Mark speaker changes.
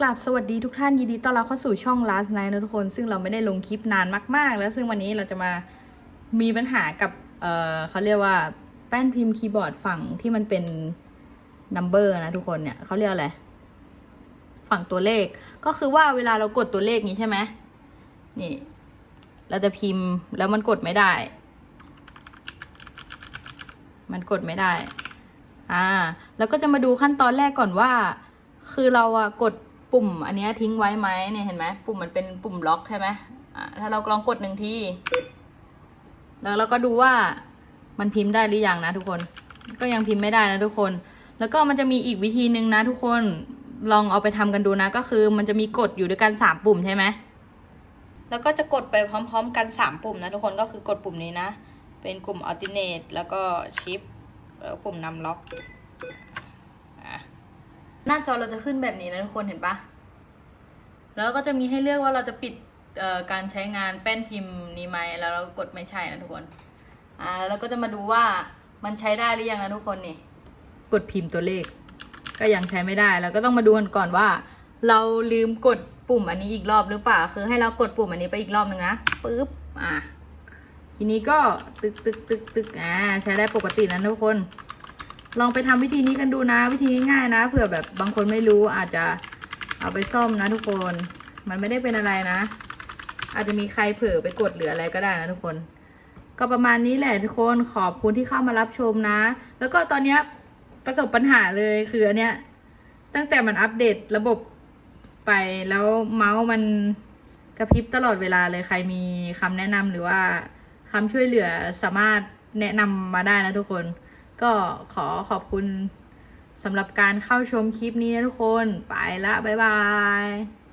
Speaker 1: กราบสวัสดีทุกท่านยินดีต้อนรับเข้าสู่ช่อง Last Night นะทุกคน ซึ่งเราไม่ได้ลงคลิปนานมาก ๆ แล้วซึ่งวันนี้เราจะมามีปัญหากับ เออเขาเรียกว่าแป้นพิมพ์คีย์บอร์ดฝั่งที่มันเป็นนัมเบอร์นะทุกคนเนี่ยเขาเรียกอะไร ฝั่งตัวเลข ก็คือว่าเวลาเรากดตัวเลขนี้ใช่ไหมนี่ เราจะพิมพ์แล้วมันกดไม่ได้ มันกดไม่ได้ อ่า แล้วก็จะมาดูขั้นตอนแรกก่อนว่า คือเราอะกด ปุ่มอันนี้ทิ้งไว้ไหมเนี่ยเห็นไหมปุ่มมันเป็นปุ่มล็อกใช่ไหมอ่าถ้าเราลองกดหนึ่งทีแล้วเราก็ดูว่ามันพิมพ์ได้หรือยังนะทุกคน ก็ยังพิมพ์ไม่ได้นะทุกคน แล้วก็มันจะมีอีกวิธีหนึ่งนะทุกคนลองเอาไปทำกันดูนะ ก็คือมันจะมีกดอยู่ด้วยกันสามปุ่มใช่ไหมแล้วก็จะกดไปพร้อม ๆ กันสามปุ่มนะทุกคนก็คือกดปุ่มนี้นะ เป็นกลุ่ม alternate แล้วก็ shift แล้วปุ่มนำล็อก หน้าจอเราจะขึ้นแบบนี้นะทุกคนเห็นปะแล้วก็จะมีให้เลือกว่าเราจะปิดเอ่อการใช้งานแป้นพิมพ์นี้ไหมแล้วเรากดไม่ใช่นะทุกคนอ่าแล้วก็จะมาดูว่ามันใช้ได้หรือยังนะทุกคนนี่กดพิมพ์ตัวเลข ก็ยังใช้ไม่ได้แล้วก็ต้องมาดูกันก่อนว่า เราลืมกดปุ่มอันนี้อีกรอบหรือเปล่าคือให้เรากดปุ่มอันนี้ไปอีกรอบหนึ่งนะปึ๊บอะทีนี้ก็ตึกตึกตึกตึกอ่าใช้ได้ปกตินะทุกคน ลองไปทำวิธีนี้กันดูนะ วิธีง่ายๆนะเผื่อแบบบางคนไม่รู้อาจจะเอาไปซ่อมนะทุกคน มันไม่ได้เป็นอะไรนะ อาจจะมีใครเผลอไปกดหรืออะไรก็ได้นะทุกคน ก็ประมาณนี้แหละทุกคนขอบคุณที่เข้ามารับชมนะ แล้วก็ตอนเนี้ยประสบปัญหาเลยคืออันเนี้ย ตั้งแต่มันอัปเดตระบบไปแล้วเมาส์มันกระพริบตลอดเวลาเลยใครมีคำแนะนำหรือว่าคำช่วยเหลือสามารถแนะนำมาได้นะทุกคน ก็ขอขอบคุณสำหรับการเข้าชมคลิปนี้นะทุกคน ไปละ บ๊ายบาย